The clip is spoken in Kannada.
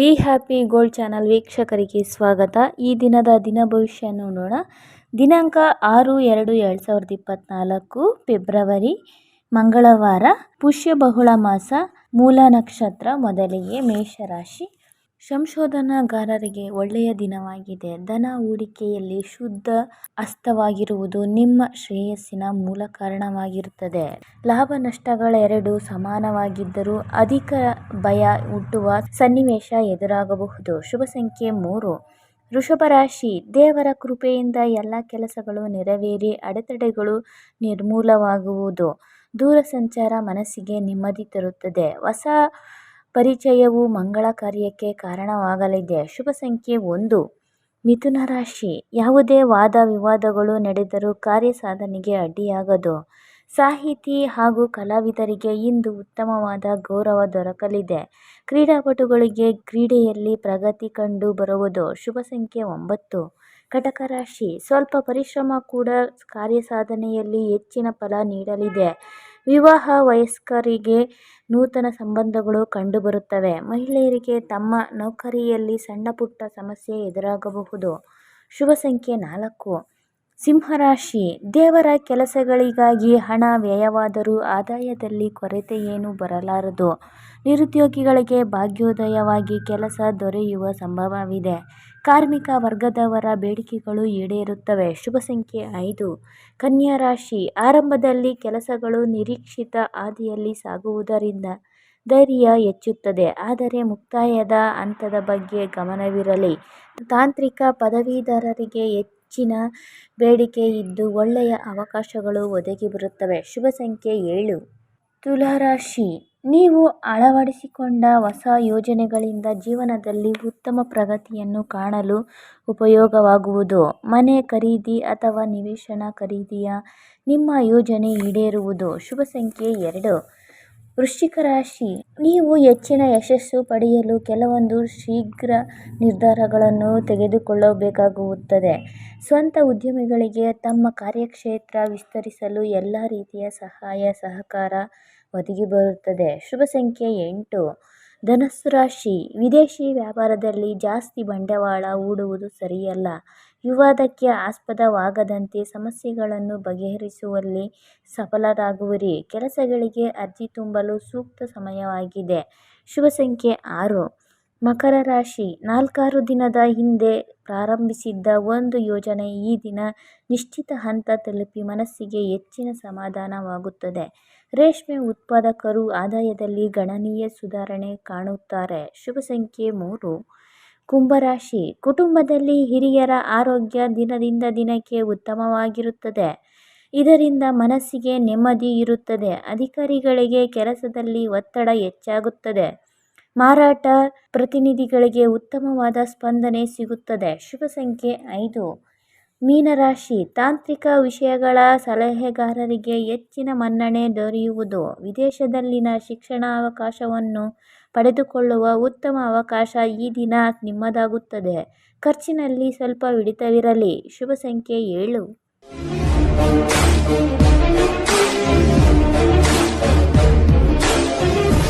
ಬಿ ಹ್ಯಾಪಿ ಗೋಲ್ಡ್ ಚಾನಲ್ ವೀಕ್ಷಕರಿಗೆ ಸ್ವಾಗತ. ಈ ದಿನದ ದಿನ ಭವಿಷ್ಯ ನೋಡೋಣ. ದಿನಾಂಕ ಆರು ಎರಡು ಎರಡು ಸಾವಿರದ ಇಪ್ಪತ್ತ್ನಾಲ್ಕು ಫೆಬ್ರವರಿ, ಮಂಗಳವಾರ, ಪುಷ್ಯ ಬಹುಳ ಮಾಸ, ಮೂಲ ನಕ್ಷತ್ರ ಮೊದಲಿಗೆ ಮೇಷರಾಶಿ. ಸಂಶೋಧನಾಗಾರರಿಗೆ ಒಳ್ಳೆಯ ದಿನವಾಗಿದೆ. ಧನ ಹೂಡಿಕೆಯಲ್ಲಿ ಶುದ್ಧ ಅಸ್ತವಾಗಿರುವುದು ನಿಮ್ಮ ಶ್ರೇಯಸ್ಸಿನ ಮೂಲ ಕಾರಣವಾಗಿರುತ್ತದೆ. ಲಾಭ ನಷ್ಟಗಳೆರಡೂ ಸಮಾನವಾಗಿದ್ದರೂ ಅಧಿಕ ಭಯ ಹುಟ್ಟುವ ಸನ್ನಿವೇಶ ಎದುರಾಗಬಹುದು. ಶುಭ ಸಂಖ್ಯೆ ಮೂರು. ವೃಷಭ ರಾಶಿ. ದೇವರ ಕೃಪೆಯಿಂದ ಎಲ್ಲ ಕೆಲಸಗಳು ನೆರವೇರಿ ಅಡೆತಡೆಗಳು ನಿರ್ಮೂಲವಾಗುವುದು. ದೂರ ಸಂಚಾರ ಮನಸ್ಸಿಗೆ ನೆಮ್ಮದಿ ತರುತ್ತದೆ. ಹೊಸ ಪರಿಚಯವು ಮಂಗಳ ಕಾರ್ಯಕ್ಕೆ ಕಾರಣವಾಗಲಿದೆ. ಶುಭ ಸಂಖ್ಯೆ ಒಂದು. ಮಿಥುನ ರಾಶಿ. ಯಾವುದೇ ವಾದ ವಿವಾದಗಳು ನಡೆದರೂ ಕಾರ್ಯ ಸಾಧನೆಗೆ ಅಡ್ಡಿಯಾಗದು. ಸಾಹಿತಿ ಹಾಗೂ ಕಲಾವಿದರಿಗೆ ಇಂದು ಉತ್ತಮವಾದ ಗೌರವ ದೊರಕಲಿದೆ. ಕ್ರೀಡಾಪಟುಗಳಿಗೆ ಕ್ರೀಡೆಯಲ್ಲಿ ಪ್ರಗತಿ ಕಂಡು ಬರುವುದು. ಶುಭ ಸಂಖ್ಯೆ ಒಂಬತ್ತು. ಕಟಕ ರಾಶಿ. ಸ್ವಲ್ಪ ಪರಿಶ್ರಮ ಕೂಡ ಕಾರ್ಯ ಸಾಧನೆಯಲ್ಲಿ ಹೆಚ್ಚಿನ ಫಲ ನೀಡಲಿದೆ. ವಿವಾಹ ವಯಸ್ಕರಿಗೆ ನೂತನ ಸಂಬಂಧಗಳು ಕಂಡುಬರುತ್ತವೆ. ಮಹಿಳೆಯರಿಗೆ ತಮ್ಮ ನೌಕರಿಯಲ್ಲಿ ಸಣ್ಣ ಪುಟ್ಟ ಸಮಸ್ಯೆ ಎದುರಾಗಬಹುದು. ಶುಭ ಸಂಖ್ಯೆ ನಾಲ್ಕು. ಸಿಂಹರಾಶಿ. ದೇವರ ಕೆಲಸಗಳಿಗಾಗಿ ಹಣ ವ್ಯಯವಾದರೂ ಆದಾಯದಲ್ಲಿ ಕೊರತೆ ಏನೂ ಬರಲಾರದು. ನಿರುದ್ಯೋಗಿಗಳಿಗೆ ಭಾಗ್ಯೋದಯವಾಗಿ ಕೆಲಸ ದೊರೆಯುವ ಸಂಭವವಿದೆ. ಕಾರ್ಮಿಕ ವರ್ಗದವರ ಬೇಡಿಕೆಗಳು ಈಡೇರುತ್ತವೆ. ಶುಭ ಸಂಖ್ಯೆ ಐದು. ಕನ್ಯಾ ರಾಶಿ. ಆರಂಭದಲ್ಲಿ ಕೆಲಸಗಳು ನಿರೀಕ್ಷಿತ ಹಾದಿಯಲ್ಲಿ ಸಾಗುವುದರಿಂದ ಧೈರ್ಯ ಹೆಚ್ಚುತ್ತದೆ. ಆದರೆ ಮುಕ್ತಾಯದ ಹಂತದ ಬಗ್ಗೆ ಗಮನವಿರಲಿ. ತಾಂತ್ರಿಕ ಪದವೀಧರರಿಗೆ ಹೆಚ್ಚಿನ ಬೇಡಿಕೆ ಇದ್ದು ಒಳ್ಳೆಯ ಅವಕಾಶಗಳು ಒದಗಿ ಬರುತ್ತವೆ ಶುಭ ಸಂಖ್ಯೆ ಏಳು. ತುಲಾರಾಶಿ. ನೀವು ಅಳವಡಿಸಿಕೊಂಡ ಹೊಸ ಯೋಜನೆಗಳಿಂದ ಜೀವನದಲ್ಲಿ ಉತ್ತಮ ಪ್ರಗತಿಯನ್ನು ಕಾಣಲು ಉಪಯೋಗವಾಗುವುದು. ಮನೆ ಖರೀದಿ ಅಥವಾ ನಿವೇಶನ ಖರೀದಿಯ ನಿಮ್ಮ ಯೋಜನೆ ಈಡೇರುವುದು. ಶುಭ ಸಂಖ್ಯೆ ಎರಡು. ವೃಶ್ಚಿಕ ರಾಶಿ. ನೀವು ಹೆಚ್ಚಿನ ಯಶಸ್ಸು ಪಡೆಯಲು ಕೆಲವೊಂದು ಶೀಘ್ರ ನಿರ್ಧಾರಗಳನ್ನು ತೆಗೆದುಕೊಳ್ಳಬೇಕಾಗುತ್ತದೆ. ಸ್ವಂತ ಉದ್ಯಮಿಗಳಿಗೆ ತಮ್ಮ ಕಾರ್ಯಕ್ಷೇತ್ರ ವಿಸ್ತರಿಸಲು ಎಲ್ಲ ರೀತಿಯ ಸಹಾಯ, ಸಹಕಾರ ಒದಗಿ ಬರುತ್ತದೆ. ಶುಭ ಸಂಖ್ಯೆ ಎಂಟು. ಧನಸ್ಸು ರಾಶಿ. ವಿದೇಶಿ ವ್ಯಾಪಾರದಲ್ಲಿ ಜಾಸ್ತಿ ಬಂಡವಾಳ ಹೂಡುವುದು ಸರಿಯಲ್ಲ. ವಿವಾದಕ್ಕೆ ಆಸ್ಪದವಾಗದಂತೆ ಸಮಸ್ಯೆಗಳನ್ನು ಬಗೆಹರಿಸುವಲ್ಲಿ ಸಫಲರಾಗುವಿರಿ. ಕೆಲಸಗಳಿಗೆ ಅರ್ಜಿ ತುಂಬಲು ಸೂಕ್ತ ಸಮಯವಾಗಿದೆ. ಶುಭ ಸಂಖ್ಯೆ ಆರು. ಮಕರ ರಾಶಿ ನಾಲ್ಕಾರು ದಿನದ ಹಿಂದೆ ಪ್ರಾರಂಭಿಸಿದ್ದ ಒಂದು ಯೋಜನೆ ಈ ದಿನ ನಿಶ್ಚಿತ ಹಂತ ತಲುಪಿ ಮನಸ್ಸಿಗೆ ಹೆಚ್ಚಿನ ಸಮಾಧಾನವಾಗುತ್ತದೆ. ರೇಷ್ಮೆ ಉತ್ಪಾದಕರು ಆದಾಯದಲ್ಲಿ ಗಣನೀಯ ಸುಧಾರಣೆ ಕಾಣುತ್ತಾರೆ. ಶುಭ ಸಂಖ್ಯೆ ಮೂರು. ಕುಂಭರಾಶಿ ಕುಟುಂಬದಲ್ಲಿ ಹಿರಿಯರ ಆರೋಗ್ಯ ದಿನದಿಂದ ದಿನಕ್ಕೆ ಉತ್ತಮವಾಗಿರುತ್ತದೆ. ಇದರಿಂದ ಮನಸ್ಸಿಗೆ ನೆಮ್ಮದಿ ಇರುತ್ತದೆ. ಅಧಿಕಾರಿಗಳಿಗೆ ಕೆಲಸದಲ್ಲಿ ಒತ್ತಡ ಹೆಚ್ಚಾಗುತ್ತದೆ. ಮಾರಾಟ ಪ್ರತಿನಿಧಿಗಳಿಗೆ ಉತ್ತಮವಾದ ಸ್ಪಂದನೆ ಸಿಗುತ್ತದೆ. ಶುಭ ಸಂಖ್ಯೆ ಐದು. ಮೀನರಾಶಿ. ತಾಂತ್ರಿಕ ವಿಷಯಗಳ ಸಲಹೆಗಾರರಿಗೆ ಹೆಚ್ಚಿನ ಮನ್ನಣೆ ದೊರೆಯುವುದು. ವಿದೇಶದಲ್ಲಿನ ಶಿಕ್ಷಣ ಅವಕಾಶವನ್ನು ಪಡೆದುಕೊಳ್ಳುವ ಉತ್ತಮ ಅವಕಾಶ ಈ ದಿನ ನಿಮ್ಮದಾಗುತ್ತದೆ. ಖರ್ಚಿನಲ್ಲಿ ಸ್ವಲ್ಪ ಹಿಡಿತವಿರಲಿ. ಶುಭ ಸಂಖ್ಯೆ ಏಳು.